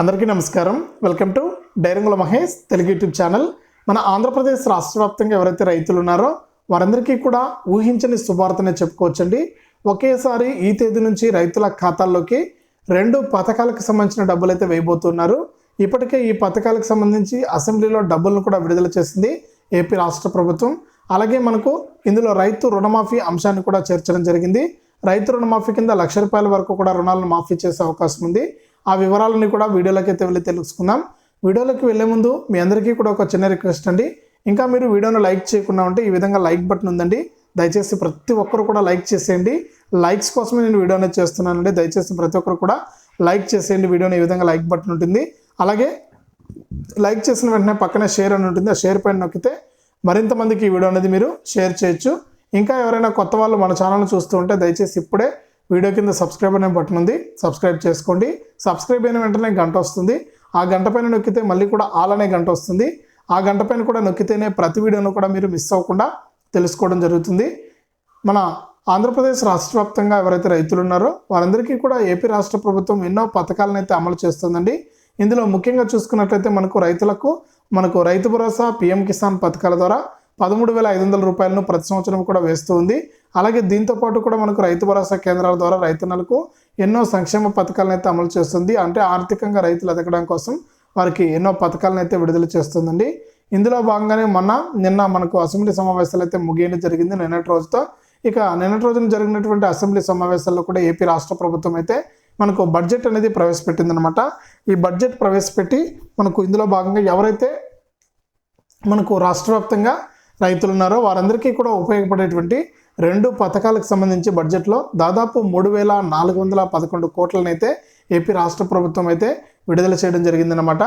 అందరికీ నమస్కారం. Welcome to డైరంగుల మహేష్ తెలుగు యూట్యూబ్ ఛానల్. మన ఆంధ్రప్రదేశ్ రాష్ట్ర వ్యాప్తంగా ఎవరైతే రైతులు ఉన్నారో వారందరికీ కూడా ఊహించని శుభార్తనే చెప్పుకోవచ్చండి. ఒకేసారి ఈ తేదీ నుంచి రైతుల ఖాతాల్లోకి రెండు పథకాలకు సంబంధించిన డబ్బులు అయితే వేయబోతున్నారు. ఇప్పటికే ఈ పథకాలకు సంబంధించి అసెంబ్లీలో డబ్బులను కూడా విడుదల చేసింది ఏపీ రాష్ట్ర ప్రభుత్వం. అలాగే మనకు ఇందులో రైతు రుణమాఫీ అంశాన్ని కూడా చేర్చడం జరిగింది. రైతు రుణమాఫీ కింద లక్ష రూపాయల వరకు కూడా రుణాలను మాఫీ చేసే అవకాశం ఉంది. ఆ వివరాలని కూడా వీడియోలోకి అయితే వెళ్ళి తెలుసుకుందాం. వీడియోలోకి వెళ్ళే ముందు మీ అందరికీ కూడా ఒక చిన్న రిక్వెస్ట్ అండి. ఇంకా మీరు వీడియోను లైక్ చేయకుండా ఉంటే ఈ విధంగా లైక్ బటన్ ఉందండి. దయచేసి ప్రతి ఒక్కరు కూడా లైక్ చేసేయండి. లైక్స్ కోసమే నేను వీడియో అనేది చేస్తున్నానండి. దయచేసి ప్రతి ఒక్కరు కూడా లైక్ చేసేయండి. వీడియోని ఈ విధంగా లైక్ బటన్ ఉంటుంది. అలాగే లైక్ చేసిన వెంటనే పక్కనే షేర్ అని ఉంటుంది. ఆ షేర్ పైన నొక్కితే మరింత మందికి ఈ వీడియో అనేది మీరు షేర్ చేయొచ్చు. ఇంకా ఎవరైనా కొత్త వాళ్ళు మన ఛానల్ చూస్తూ ఉంటే దయచేసి ఇప్పుడే వీడియో కింద సబ్స్క్రైబ్ అనే బటన్ ఉంది. సబ్స్క్రైబ్ చేసుకోండి. సబ్స్క్రైబ్ అయిన వెంటనే గంట వస్తుంది. ఆ గంట పైన నొక్కితే మళ్ళీ కూడా ఆల్ అనే గంట వస్తుంది. ఆ గంట పైన కూడా నొక్కితేనే ప్రతి వీడియోను కూడా మీరు మిస్ అవ్వకుండా తెలుసుకోవడం జరుగుతుంది. మన ఆంధ్రప్రదేశ్ రాష్ట్ర వ్యాప్తంగా ఎవరైతే రైతులు ఉన్నారో వారందరికీ కూడా ఏపీ రాష్ట్ర ప్రభుత్వం ఎన్నో పథకాలను అయితే అమలు చేస్తుందండి. ఇందులో ముఖ్యంగా చూసుకున్నట్లయితే మనకు రైతులకు మనకు రైతు భరోసా పిఎం కిసాన్ పథకాల ద్వారా పదమూడు వేల ఐదు వందల రూపాయలను ప్రతి సంవత్సరం కూడా వేస్తుంది. అలాగే దీంతో పాటు కూడా మనకు రైతు భరోసా కేంద్రాల ద్వారా రైతన్నలకు ఎన్నో సంక్షేమ పథకాలను అయితే అమలు చేస్తుంది. అంటే ఆర్థికంగా రైతులు ఎదగడం కోసం వారికి ఎన్నో పథకాలను అయితే విడుదల చేస్తుందండి. ఇందులో భాగంగానే మొన్న నిన్న మనకు అసెంబ్లీ సమావేశాలు అయితే ముగియడం జరిగింది. నిన్నటి రోజుతో ఇక నిన్నటి రోజున జరిగినటువంటి అసెంబ్లీ సమావేశాల్లో కూడా ఏపీ రాష్ట్ర ప్రభుత్వం అయితే మనకు బడ్జెట్ అనేది ప్రవేశపెట్టిందనమాట ఈ బడ్జెట్ ప్రవేశపెట్టి మనకు ఇందులో భాగంగా ఎవరైతే మనకు రాష్ట్ర వ్యాప్తంగా రైతులు ఉన్నారో వారందరికీ కూడా ఉపయోగపడేటువంటి రెండు పథకాలకు సంబంధించి బడ్జెట్లో దాదాపు మూడు వేల నాలుగు వందల పదకొండు కోట్లనైతే ఏపీ రాష్ట్ర ప్రభుత్వం అయితే విడుదల చేయడం జరిగిందనమాట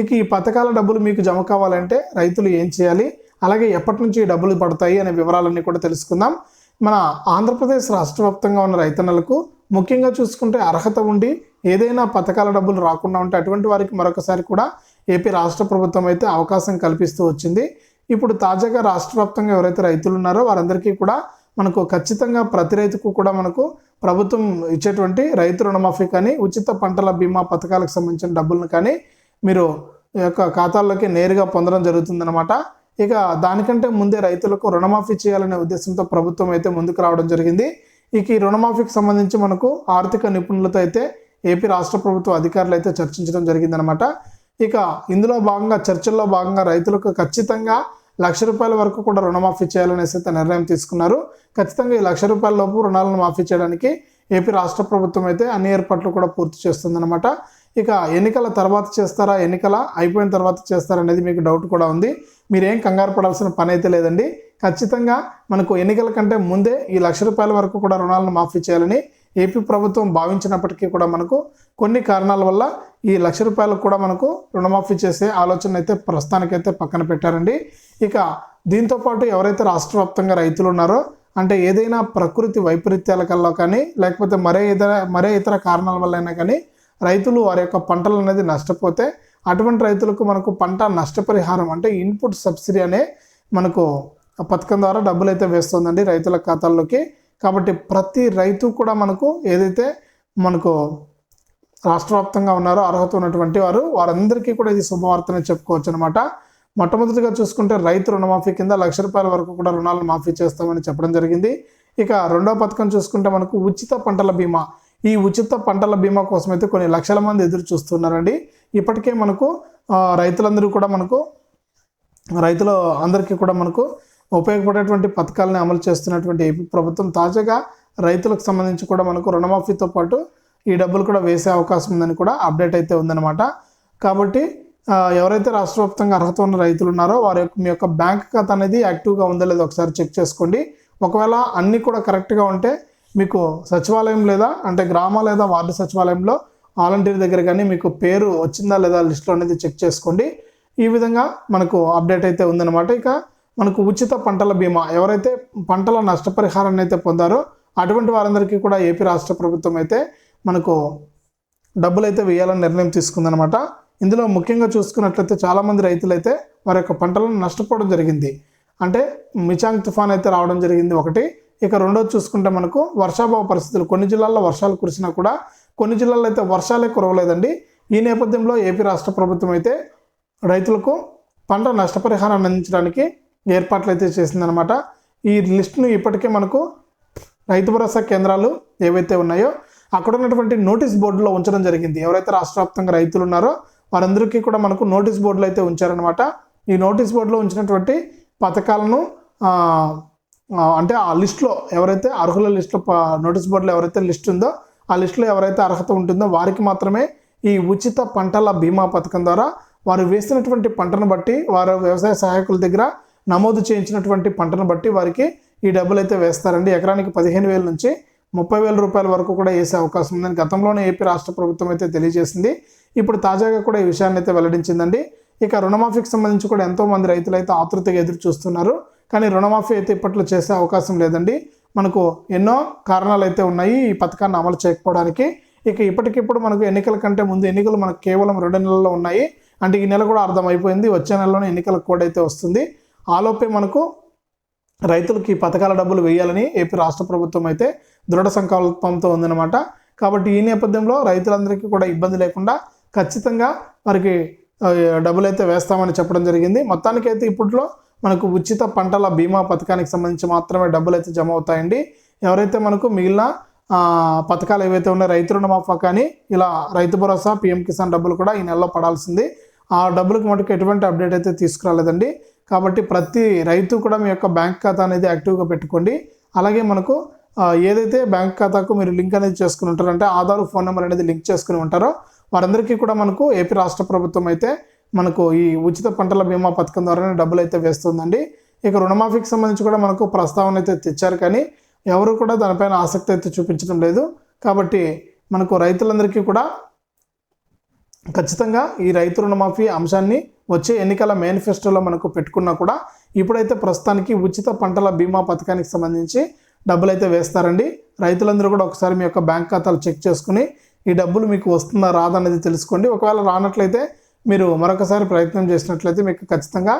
ఇక ఈ పథకాల డబ్బులు మీకు జమ కావాలంటే రైతులు ఏం చేయాలి? అలాగే ఎప్పటి నుంచి ఈ డబ్బులు పడతాయి అనే వివరాలన్నీ కూడా తెలుసుకుందాం. మన ఆంధ్రప్రదేశ్ రాష్ట్ర వ్యాప్తంగా ఉన్న రైతన్నలకు ముఖ్యంగా చూసుకుంటే అర్హత ఉండి ఏదైనా పథకాల డబ్బులు రాకుండా ఉంటే అటువంటి వారికి మరొకసారి కూడా ఏపీ రాష్ట్ర ప్రభుత్వం అయితే అవకాశం కల్పిస్తూ వచ్చింది. ఇప్పుడు తాజాగా రాష్ట్ర వ్యాప్తంగా ఎవరైతే రైతులు ఉన్నారో వారందరికీ కూడా మనకు ఖచ్చితంగా ప్రతి రైతుకు కూడా మనకు ప్రభుత్వం ఇచ్చేటువంటి రైతు రుణమాఫీ కానీ ఉచిత పంటల బీమా పథకాలకు సంబంధించిన డబ్బులను కానీ మీరు యొక్క ఖాతాల్లోకి నేరుగా పొందడం జరుగుతుందన్నమాట. ఇక దానికంటే ముందే రైతులకు రుణమాఫీ చేయాలనే ఉద్దేశంతో ప్రభుత్వం అయితే ముందుకు రావడం జరిగింది. ఇక ఈ రుణమాఫీకి సంబంధించి మనకు ఆర్థిక నిపుణులతో అయితే ఏపీ రాష్ట్ర ప్రభుత్వ అధికారులు అయితే చర్చించడం జరిగిందనమాట ఇక ఇందులో భాగంగా చర్చల్లో భాగంగా రైతులకు ఖచ్చితంగా లక్ష రూపాయల వరకు కూడా రుణమాఫీ చేయాలనేసి అయితే నిర్ణయం తీసుకున్నారు. ఖచ్చితంగా ఈ లక్ష రూపాయల లోపు రుణాలను మాఫీ చేయడానికి ఏపీ రాష్ట్ర ప్రభుత్వం అయితే అన్ని ఏర్పాట్లు కూడా పూర్తి చేస్తుందన్నమాట. ఇక ఎన్నికల తర్వాత చేస్తారా ఎన్నికల అయిపోయిన తర్వాత చేస్తారా అనేది మీకు డౌట్ కూడా ఉంది. మీరేం కంగారు పడాల్సిన పని అయితే లేదండి. ఖచ్చితంగా మనకు ఎన్నికల కంటే ముందే ఈ లక్ష రూపాయల వరకు కూడా రుణాలను మాఫీ చేయాలని ఏపీ ప్రభుత్వం భావించినప్పటికీ కూడా మనకు కొన్ని కారణాల వల్ల ఈ లక్ష రూపాయలకు కూడా మనకు రుణమాఫీ చేసే ఆలోచన అయితే ప్రస్తుతానికైతే పక్కన పెట్టారండి. ఇక దీంతో పాటు ఎవరైతే రాష్ట్ర వ్యాప్తంగా రైతులు ఉన్నారో అంటే ఏదైనా ప్రకృతి వైపరీత్యాల కల్లా కానీ లేకపోతే మరే ఇతర మరే ఇతర కారణాల వల్ల అయినా కానీ రైతులు వారి యొక్క పంటలు అనేది నష్టపోతే అటువంటి రైతులకు మనకు పంట నష్టపరిహారం అంటే ఇన్పుట్ సబ్సిడీ అనే మనకు ఆ పథకం ద్వారా డబ్బులు అయితే వేస్తుందండి రైతుల ఖాతాల్లోకి. కాబట్టి ప్రతి రైతు కూడా మనకు ఏదైతే మనకు రాష్ట్ర వ్యాప్తంగా ఉన్నారో అర్హత ఉన్నటువంటి వారు వారందరికీ కూడా ఇది శుభవార్తనే చెప్పుకోవచ్చు అనమాట మొట్టమొదటిగా చూసుకుంటే రైతు రుణమాఫీ కింద లక్ష రూపాయల వరకు కూడా రుణాలను మాఫీ చేస్తామని చెప్పడం జరిగింది. ఇక రెండో పథకం చూసుకుంటే మనకు ఉచిత పంటల బీమా. ఈ ఉచిత పంటల బీమా కోసం అయితే కొన్ని లక్షల మంది ఎదురు చూస్తున్నారండి. ఇప్పటికే మనకు రైతులందరూ కూడా మనకు రైతులు అందరికీ కూడా మనకు ఉపయోగపడేటువంటి పథకాలను అమలు చేస్తున్నటువంటి ఏపీ ప్రభుత్వం తాజాగా రైతులకు సంబంధించి కూడా మనకు రుణమాఫీతో పాటు ఈ డబ్బులు కూడా వేసే అవకాశం ఉందని కూడా అప్డేట్ అయితే ఉందన్నమాట. కాబట్టి ఎవరైతే రాష్ట్ర వ్యాప్తంగా అర్హత ఉన్న రైతులు ఉన్నారో వారి యొక్క మీ యొక్క బ్యాంక్ ఖాతా అనేది యాక్టివ్గా ఉందో లేదో ఒకసారి చెక్ చేసుకోండి. ఒకవేళ అన్నీ కూడా కరెక్ట్గా ఉంటే మీకు సచివాలయం లేదా అంటే గ్రామ లేదా వార్డు సచివాలయంలో వాలంటీర్ దగ్గర కానీ మీకు పేరు వచ్చిందా లేదా లిస్ట్లో అనేది చెక్ చేసుకోండి. ఈ విధంగా మనకు అప్డేట్ అయితే ఉందన్నమాట. ఇక మనకు ఉచిత పంటల బీమా ఎవరైతే పంటల నష్టపరిహారాన్ని అయితే పొందారో అటువంటి వారందరికీ కూడా ఏపీ రాష్ట్ర ప్రభుత్వం అయితే మనకు డబ్బులు అయితే వేయాలని నిర్ణయం తీసుకుందనమాట ఇందులో ముఖ్యంగా చూసుకున్నట్లయితే చాలామంది రైతులు అయితే వారి యొక్క పంటలను నష్టపోవడం జరిగింది. అంటే మిచాంగ్ తుఫాన్ అయితే రావడం జరిగింది ఒకటి. ఇక రెండోది చూసుకుంటే మనకు వర్షాభావ పరిస్థితులు కొన్ని జిల్లాల్లో వర్షాలు కురిసినా కూడా కొన్ని జిల్లాల్లో అయితే వర్షాలే కురవలేదండి. ఈ నేపథ్యంలో ఏపీ రాష్ట్ర ప్రభుత్వం అయితే రైతులకు పంట నష్టపరిహారాన్ని అందించడానికి ఏర్పాట్లు అయితే చేసిందనమాట ఈ లిస్టును ఇప్పటికే మనకు రైతు భరోసా కేంద్రాలు ఏవైతే ఉన్నాయో అక్కడ ఉన్నటువంటి నోటీస్ బోర్డులో ఉంచడం జరిగింది. ఎవరైతే రాష్ట్ర వ్యాప్తంగా రైతులు ఉన్నారో వారందరికీ కూడా మనకు నోటీస్ బోర్డులు అయితే ఉంచారనమాట ఈ నోటీస్ బోర్డులో ఉంచినటువంటి పథకాలను అంటే ఆ లిస్టులో ఎవరైతే అర్హుల లిస్టులో నోటీస్ బోర్డులో ఎవరైతే లిస్ట్ ఉందో ఆ లిస్టులో ఎవరైతే అర్హత ఉంటుందో వారికి మాత్రమే ఈ ఉచిత పంటల బీమా పథకం ద్వారా వారు వేసినటువంటి పంటను బట్టి వారు వ్యవసాయ సహాయకుల దగ్గర నమోదు చేయించినటువంటి పంటను బట్టి వారికి ఈ డబ్బులు అయితే వేస్తారండి. ఎకరానికి పదిహేను వేల నుంచి ముప్పై వేల రూపాయల వరకు కూడా వేసే అవకాశం ఉందని గతంలోనే ఏపీ రాష్ట్ర ప్రభుత్వం అయితే తెలియజేసింది. ఇప్పుడు తాజాగా కూడా ఈ విషయాన్ని అయితే వెల్లడించిందండి. ఇక రుణమాఫీకి సంబంధించి కూడా ఎంతో మంది రైతులు అయితే ఆతృతగా ఎదురు చూస్తున్నారు. కానీ రుణమాఫీ అయితే ఇప్పట్లో చేసే అవకాశం లేదండి. మనకు ఎన్నో కారణాలు అయితే ఉన్నాయి ఈ పథకాన్ని అమలు చేయకపోవడానికి. ఇక ఇప్పటికిప్పుడు మనకు ఎన్నికల కంటే ముందు ఎన్నికలు మనకు కేవలం రెండు నెలల్లో ఉన్నాయి. అంటే ఈ నెల కూడా అర్థమైపోయింది. వచ్చే నెలలోనే ఎన్నికల కోడ్ అయితే వస్తుంది. ఆలోపే మనకు రైతులకి పథకాల డబ్బులు వేయాలని ఏపీ రాష్ట్ర ప్రభుత్వం అయితే దృఢ సంకల్పంతో ఉందన్నమాట. కాబట్టి ఈ నేపథ్యంలో రైతులందరికీ కూడా ఇబ్బంది లేకుండా ఖచ్చితంగా వారికి డబ్బులు అయితే వేస్తామని చెప్పడం జరిగింది. మొత్తానికైతే ఇప్పట్లో మనకు ఉచిత పంటల బీమా పథకానికి సంబంధించి మాత్రమే డబ్బులు అయితే జమ అవుతాయండి. ఎవరైతే మనకు మిగిలిన పథకాలు ఏవైతే ఉన్నాయో రైతు రుణమాఫా కానీ ఇలా రైతు భరోసా పీఎం కిసాన్ డబ్బులు కూడా ఈ నెలలో పడాల్సింది. ఆ డబ్బులకు మటుకు ఎటువంటి అప్డేట్ అయితే తీసుకురాలేదండి. కాబట్టి ప్రతి రైతు కూడా మీ యొక్క బ్యాంక్ ఖాతా అనేది యాక్టివ్గా పెట్టుకోండి. అలాగే మనకు ఏదైతే బ్యాంక్ ఖాతాకు మీరు లింక్ అనేది చేసుకుని ఉంటారో అంటే ఆధార్ ఫోన్ నెంబర్ అనేది లింక్ చేసుకుని ఉంటారో వారందరికీ కూడా మనకు ఏపీ రాష్ట్ర ప్రభుత్వం అయితే మనకు ఈ ఉచిత పంటల బీమా పథకం ద్వారానే డబ్బులు అయితే వేస్తుందండి. ఇక రుణమాఫీకి సంబంధించి కూడా మనకు ప్రస్తావన అయితే తెచ్చారు కానీ ఎవరు కూడా దానిపైన ఆసక్తి అయితే చూపించడం లేదు. కాబట్టి మనకు రైతులందరికీ కూడా ఖచ్చితంగా ఈ రైతు రుణమాఫీ అంశాన్ని వచ్చే ఎన్నికల మేనిఫెస్టోలో మనకు పెట్టుకున్నా కూడా ఇప్పుడైతే ప్రస్తుతానికి ఉచిత పంటల బీమా పథకానికి సంబంధించి డబ్బులు అయితే వేస్తారండి. రైతులందరూ కూడా ఒకసారి మీ యొక్క బ్యాంక్ ఖాతాలు చెక్ చేసుకుని ఈ డబ్బులు మీకు వస్తుందా రాదా అనేది తెలుసుకోండి. ఒకవేళ రానట్లయితే మీరు మరొకసారి ప్రయత్నం చేసినట్లయితే మీకు ఖచ్చితంగా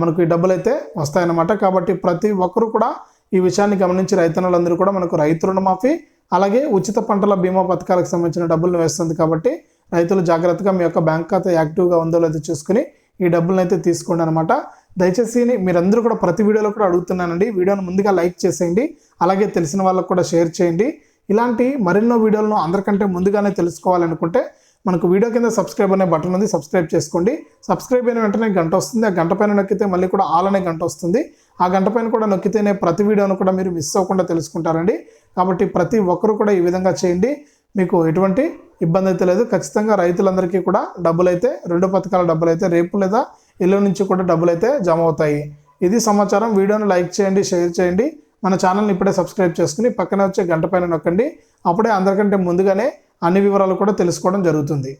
మనకు ఈ డబ్బులు అయితే వస్తాయన్నమాట. కాబట్టి ప్రతి ఒక్కరూ కూడా ఈ విషయాన్ని గమనించి రైతన్నులందరూ కూడా మనకు రైతు రుణమాఫీ అలాగే ఉచిత పంటల బీమా పథకాలకు సంబంధించిన డబ్బులను వేస్తుంది కాబట్టి రైతులు జాగ్రత్తగా మీ యొక్క బ్యాంక్ ఖాతా యాక్టివ్గా ఉందో లేదో చూసుకుని ఈ డబ్బులను అయితే తీసుకోండి అనమాట దయచేసి మీరందరూ కూడా ప్రతి వీడియోలో కూడా అడుగుతున్నానండి. వీడియోను ముందుగా లైక్ చేసేయండి. అలాగే తెలిసిన వాళ్ళకు కూడా షేర్ చేయండి. ఇలాంటి మరెన్నో వీడియోలను అందరికంటే ముందుగానే తెలుసుకోవాలనుకుంటే మనకు వీడియో కింద సబ్స్క్రైబ్ అనే బటన్ ఉంది. సబ్స్క్రైబ్ చేసుకోండి. సబ్స్క్రైబ్ అయిన వెంటనే గంట వస్తుంది. ఆ గంట పైన నొక్కితే మళ్ళీ కూడా ఆల్ అనే గంట వస్తుంది. ఆ గంట పైన కూడా నొక్కితేనే ప్రతి వీడియోను కూడా మీరు మిస్ అవ్వకుండా తెలుసుకుంటారండి. కాబట్టి ప్రతి ఒక్కరు కూడా ఈ విధంగా చేయండి. మీకు ఎటువంటి ఇబ్బంది అయితే లేదు. ఖచ్చితంగా రైతులందరికీ కూడా డబ్బులు అయితే రెండు పథకాల డబ్బులు అయితే రేపు లేదా ఎల్లుండి నుంచి కూడా డబ్బులు అయితే జమ అవుతాయి. ఇది సమాచారం. వీడియోను లైక్ చేయండి షేర్ చేయండి. మన ఛానల్ని ఇప్పుడే సబ్స్క్రైబ్ చేసుకుని పక్కనే వచ్చే గంట పైన నొక్కండి. అప్పుడే అందరికంటే ముందుగానే అన్ని వివరాలు కూడా తెలుసుకోవడం జరుగుతుంది.